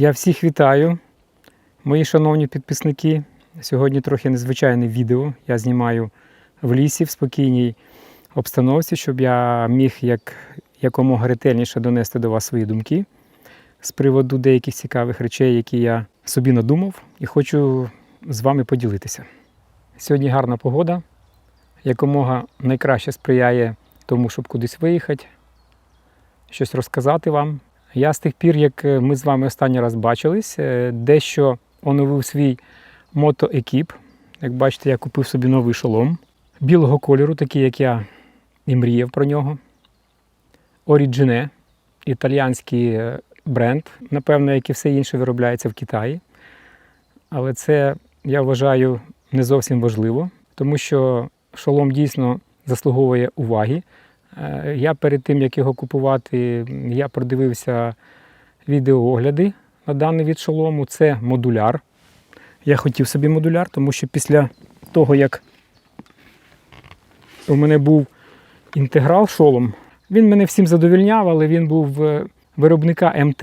Я всіх вітаю, мої шановні підписники. Сьогодні трохи незвичайне відео. Я знімаю в лісі в спокійній обстановці, щоб я міг як, якомога ретельніше донести до вас свої думки з приводу деяких цікавих речей, які я собі надумав, і хочу з вами поділитися. Сьогодні гарна погода, якомога найкраще сприяє тому, щоб кудись виїхати, щось розказати вам. Я з тих пір, як е, ми з вами останній раз бачились, е, дещо оновив свій мотоекіп. Як бачите, я купив собі новий шолом білого кольору, такий, як я і мріяв про нього. Origine, італіянський е, бренд, напевно, як і все інше виробляється в Китаї. Але це, я вважаю, не зовсім важливо, тому що шолом дійсно заслуговує уваги. Е, Я перед тим, як його купувати, я продивився відеоогляди на даний від шолому. Це модуляр. Я хотів собі модуляр, тому що після того, як у мене був інтеграл шолом, він мене всім задовільняв, але він був е, виробника МТ.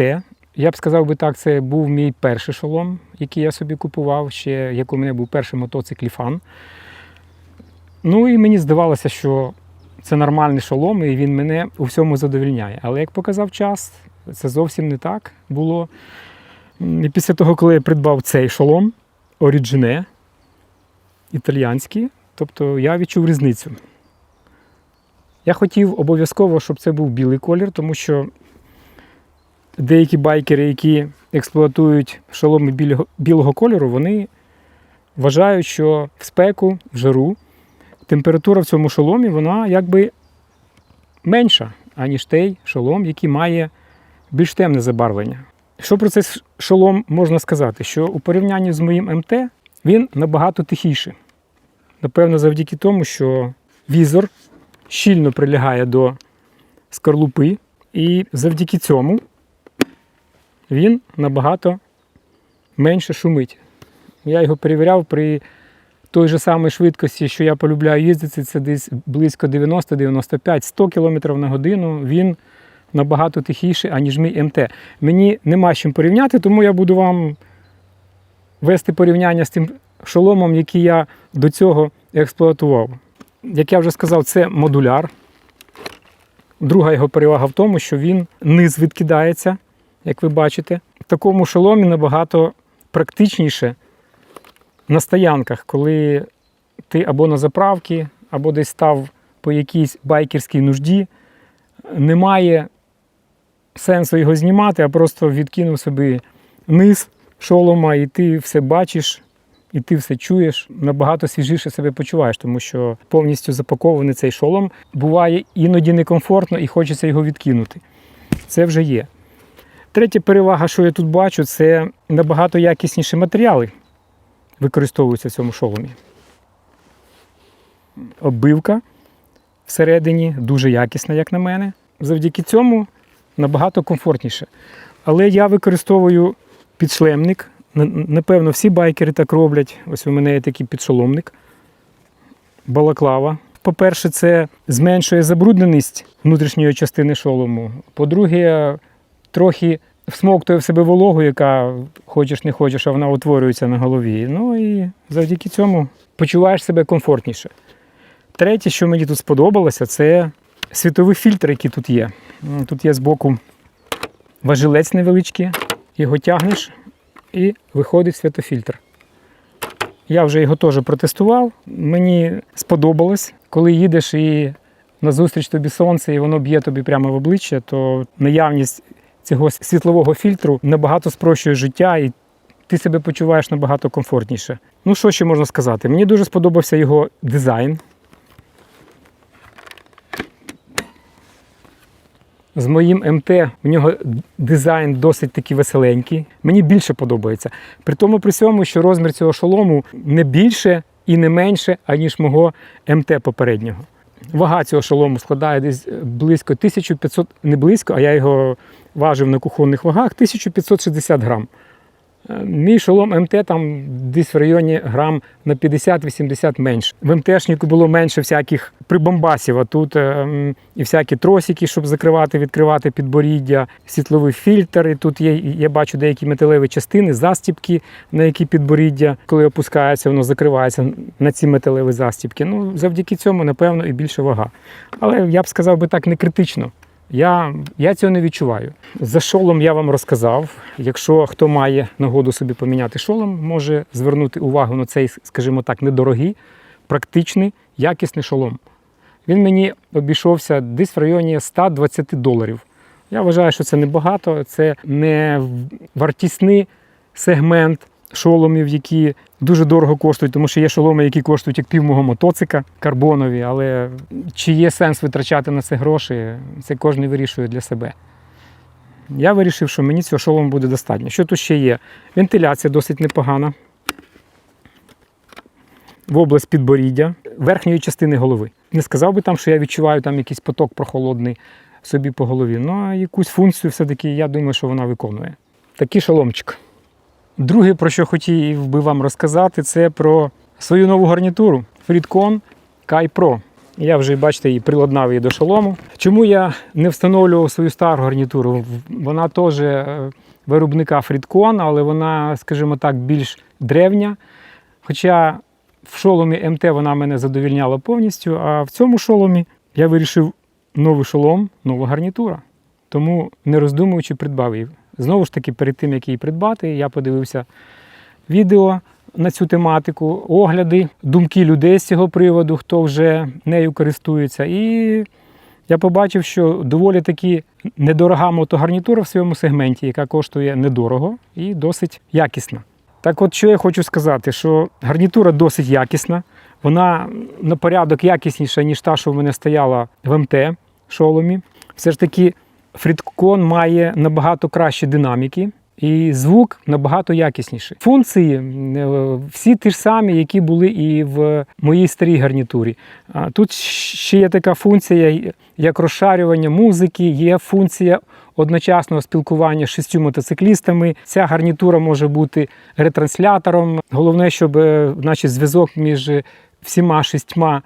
Я б сказав би так, це був мій перший шолом, який я собі купував, ще як у мене був перший мотоцикл фан. Ну і мені здавалося, що це нормальний шолом, і він мене у всьому задовільняє. Але як показав час, це зовсім не так було. І після того, коли я придбав цей шолом, Origine, італіянський, тобто я відчув різницю. Я хотів обов'язково, щоб це був білий колір, тому що деякі байкери, які експлуатують шоломи білого, білого кольору, вони вважають, що в спеку, в жару температура в цьому шоломі вона якби менша, аніж той шолом, який має більш темне забарвлення. Що про цей шолом можна сказати? Що у порівнянні з моїм МТ він набагато тихіший. Напевно, завдяки тому, що візор щільно прилягає до скорлупи, і завдяки цьому він набагато менше шумить. Я його перевіряв при той же самій швидкості, що я полюбляю їздити, це десь близько 90-95, 100 км на годину. Він набагато тихіший, аніж мій МТ. Мені нема з чим порівняти, тому я буду вам вести порівняння з тим шоломом, який я до цього експлуатував. Як я вже сказав, це модуляр. Друга його перевага в тому, що він низ відкидається, як ви бачите. В такому шоломі набагато практичніше на стоянках, коли ти або на заправці, або десь став по якійсь байкерській нужді, немає сенсу його знімати, а просто відкинув собі низ шолома, і ти все бачиш, і ти все чуєш, набагато свіжіше себе почуваєш, тому що повністю запакований цей шолом буває іноді некомфортно і хочеться його відкинути. Це вже є. Третя перевага, що я тут бачу, це набагато якісніші матеріали використовуються в цьому шоломі. Оббивка всередині дуже якісна, як на мене. Завдяки цьому набагато комфортніше. Але я використовую підшлемник. Напевно, всі байкери так роблять. Ось у мене є такий підшоломник. Балаклава. По-перше, це зменшує забрудненість внутрішньої частини шолому. По-друге, трохи всмоктує в себе вологу, яка хочеш не хочеш, а вона утворюється на голові. Ну і завдяки цьому почуваєш себе комфортніше. Третє, що мені тут сподобалося, це світовий фільтр, який тут є. Тут є збоку важілець невеличкий, його тягнеш і виходить світофільтр. Я вже його теж протестував. Мені сподобалось, коли їдеш і назустріч тобі сонце, і воно б'є тобі прямо в обличчя, то наявність цього світлового фільтру набагато спрощує життя і ти себе почуваєш набагато комфортніше. Ну, що ще можна сказати? Мені дуже сподобався його дизайн. З моїм МТ у нього дизайн досить таки веселенький. Мені більше подобається. При тому при цьому, що розмір цього шолому не більше і не менше, аніж мого МТ попереднього. Вага цього шолому складає десь близько 1500, не близько, а я його важив на кухонних вагах, 1560 грам. Е, Мій шолом МТ там десь в районі грам на 50-80 менше. В МТшнику було менше всяких прибамбасів, а тут е, м, і всякі тросики, щоб закривати, відкривати підборіддя, світловий фільтр. Тут є, я бачу деякі металеві частини, застібки, на які підборіддя, коли опускається, воно закривається на ці металеві застібки. Ну, завдяки цьому, напевно, і більше вага. Але я б сказав би так, не критично. Я, я цього не відчуваю. За шолом я вам розказав. Якщо хто має нагоду собі поміняти шолом, може звернути увагу на цей, скажімо так, недорогий, практичний, якісний шолом. Він мені обійшовся десь в районі 120 доларів. Я вважаю, що це небагато, це не вартісний сегмент шоломів, які дуже дорого коштують, тому що є шоломи, які коштують як пів мого мотоцика карбонові, але чи є сенс витрачати на це гроші, це кожен вирішує для себе. Я вирішив, що мені цього шолому буде достатньо. Що тут ще є? Вентиляція досить непогана. В область підборіддя, верхньої частини голови. Не сказав би там, що я відчуваю там якийсь поток прохолодний собі по голові. Ну, а якусь функцію все-таки я думаю, що вона виконує. Такий шоломчик. Друге, про що хотів би вам розказати, це про свою нову гарнітуру Freedcon Kai Pro. Я вже, бачите, її приладнав її до шолому. Чому я не встановлював свою стару гарнітуру? Вона теж е, виробника Freedcon, але вона, скажімо так, більш древня. Хоча в шоломі МТ вона мене задовільняла повністю, а в цьому шоломі я вирішив новий шолом, нова гарнітура. Тому, не роздумуючи, придбав її. Знову ж таки, перед тим, як її придбати, я подивився відео на цю тематику, огляди, думки людей з цього приводу, хто вже нею користується. І я побачив, що доволі таки недорога мотогарнітура в своєму сегменті, яка коштує недорого і досить якісна. Так от, що я хочу сказати, що гарнітура досить якісна, вона на порядок якісніша, ніж та, що в мене стояла в МТ шоломі. Все ж таки, Фрідкон має набагато кращі динаміки. І звук набагато якісніший. Функції е, всі ті ж самі, які були і в моїй старій гарнітурі. Тут ще є така функція, як розшарювання музики, є функція одночасного спілкування з шістю мотоциклістами. Ця гарнітура може бути ретранслятором. Головне, щоб е, значить, зв'язок між всіма шістьма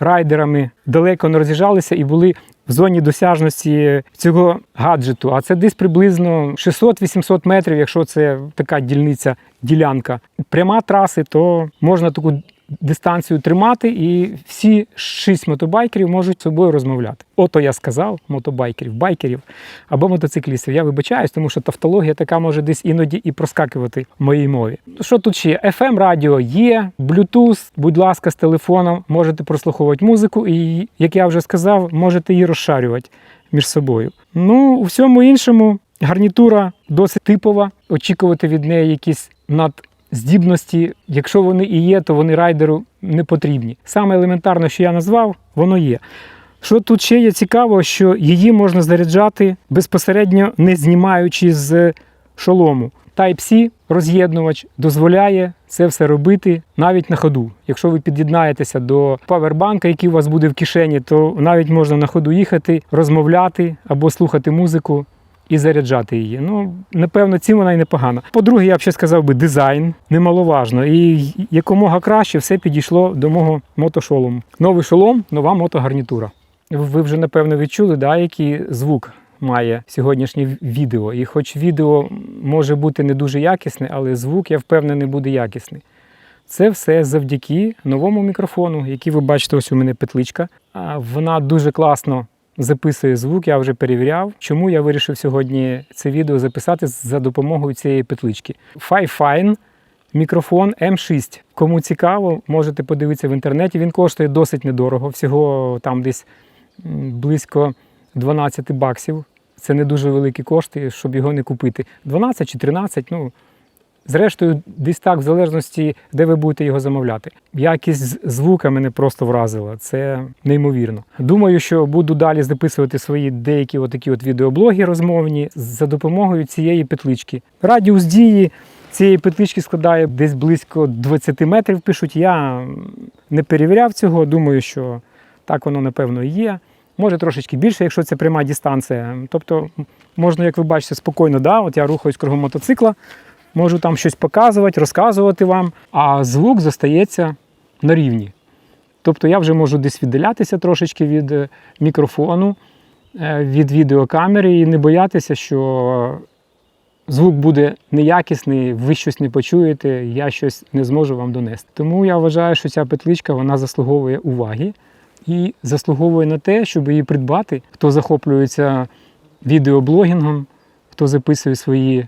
райдерами далеко не роз'їжджалися і були в зоні досяжності цього гаджету. А це десь приблизно 600-800 метрів, якщо це така дільниця, ділянка. Пряма траси, то можна таку дистанцію тримати, і всі шість мотобайкерів можуть з собою розмовляти. Ото я сказав, мотобайкерів, байкерів або мотоциклістів. Я вибачаюсь, тому що тавтологія така може десь іноді і проскакувати в моїй мові. Що тут ще? FM радіо є, Bluetooth, будь ласка, з телефоном можете прослуховувати музику, і, як я вже сказав, можете її розшарювати між собою. Ну, у всьому іншому гарнітура досить типова. Очікувати від неї якісь над здібності, якщо вони і є, то вони райдеру не потрібні. Саме елементарне, що я назвав, воно є. Що тут ще є цікаво, що її можна заряджати безпосередньо не знімаючи з шолому. Type-C роз'єднувач дозволяє це все робити навіть на ходу. Якщо ви під'єднаєтеся до павербанка, який у вас буде в кишені, то навіть можна на ходу їхати, розмовляти або слухати музику і заряджати її. Ну, напевно, цим вона й непогана. По-друге, я б ще сказав би, дизайн немаловажно. І якомога краще все підійшло до мого мотошолому. Новий шолом, нова мотогарнітура. Ви вже напевно відчули, да, який звук має сьогоднішнє відео. І хоч відео може бути не дуже якісне, але звук, я впевнений, буде якісний. Це все завдяки новому мікрофону, який ви бачите, ось у мене петличка. Вона дуже класно записує звук, я вже перевіряв. Чому я вирішив сьогодні це відео записати за допомогою цієї петлички. Fi-Fine мікрофон М6. Кому цікаво, можете подивитися в інтернеті. Він коштує досить недорого, всього там десь близько 12 баксів. Це не дуже великі кошти, щоб його не купити. 12 чи 13, ну. Зрештою, десь так, в залежності, де ви будете його замовляти. Якість звука мене просто вразила. Це неймовірно. Думаю, що буду далі записувати свої деякі отакі от відеоблоги розмовні за допомогою цієї петлички. Радіус дії цієї петлички складає десь близько 20 метрів. Пишуть. Я не перевіряв цього. Думаю, що так воно напевно і є. Може трошечки більше, якщо це пряма дистанція. Тобто можна, як ви бачите, спокійно, да, от я рухаюсь кругом мотоцикла. Можу там щось показувати, розказувати вам, а звук зостається на рівні. Тобто я вже можу десь віддалятися трошечки від е, мікрофону, е, від відеокамери і не боятися, що звук буде неякісний, ви щось не почуєте, я щось не зможу вам донести. Тому я вважаю, що ця петличка вона заслуговує уваги і заслуговує на те, щоб її придбати. Хто захоплюється відеоблогінгом, хто записує свої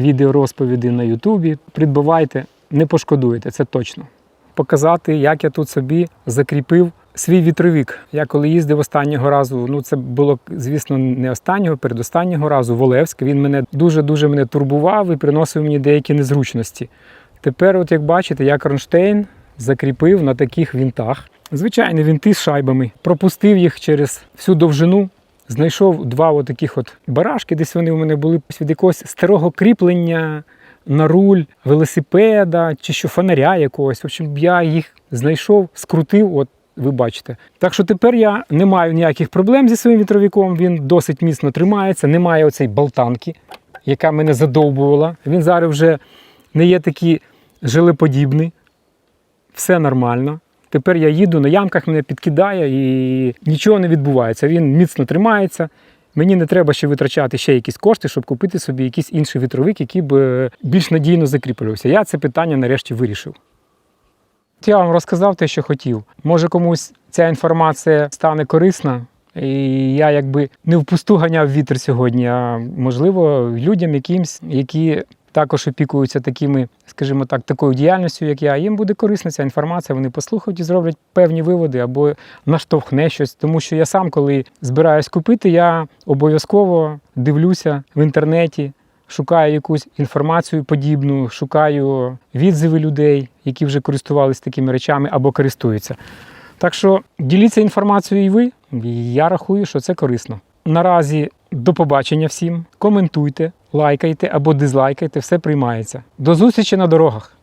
відеорозповіді на Ютубі, придбавайте, не пошкодуєте, це точно. Показати, як я тут собі закріпив свій вітровик. Я коли їздив останнього разу, ну це було, звісно, не останнього, передостаннього разу в Олевськ. Він мене дуже-дуже мене турбував і приносив мені деякі незручності. Тепер, от як бачите, я кронштейн закріпив на таких вінтах. Звичайні вінти з шайбами. Пропустив їх через всю довжину. Знайшов два отаких от барашки, десь вони у мене були від якогось старого кріплення на руль велосипеда чи що фонаря якогось. В общем, я їх знайшов, скрутив, от ви бачите. Так що тепер я не маю ніяких проблем зі своїм вітровиком. Він досить міцно тримається, немає оцей болтанки, яка мене задовбувала. Він зараз вже не є такий жилеподібний. Все нормально. Тепер я їду на ямках, мене підкидає і нічого не відбувається. Він міцно тримається. Мені не треба ще витрачати ще якісь кошти, щоб купити собі якийсь інший вітровик, який б більш надійно закріплювався. Я це питання нарешті вирішив. Я вам розказав те, що хотів. Може комусь ця інформація стане корисна, і я якби не впусту ганяв вітер сьогодні, а можливо людям якимсь, які також опікуються такими, скажімо так, такою діяльністю, як я, їм буде корисна ця інформація. Вони послухають і зроблять певні виводи або наштовхне щось. Тому що я сам, коли збираюсь купити, я обов'язково дивлюся в інтернеті, шукаю якусь інформацію подібну, шукаю відзиви людей, які вже користувалися такими речами або користуються. Так що діліться інформацією і ви. Я рахую, що це корисно. Наразі до побачення всім. Коментуйте, лайкайте або дизлайкайте, все приймається. До зустрічі на дорогах.